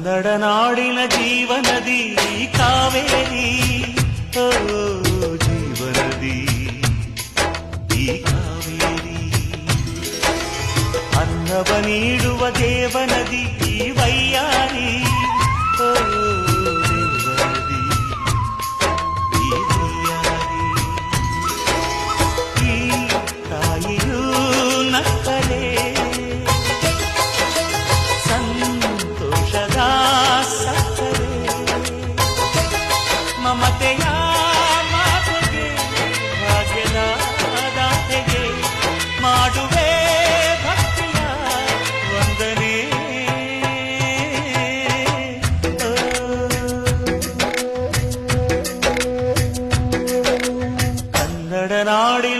ಕನ್ನಡನಾಡಿನ ಜೀವನದಿ ಕಾವೇರಿ ಓ ಜೀವನದಿ ಈ ಕಾವೇರಿ ಅನ್ನವ ನೀಡುವ ದೇವನದಿ ಈ ವೈಯಾರಿ நாடில்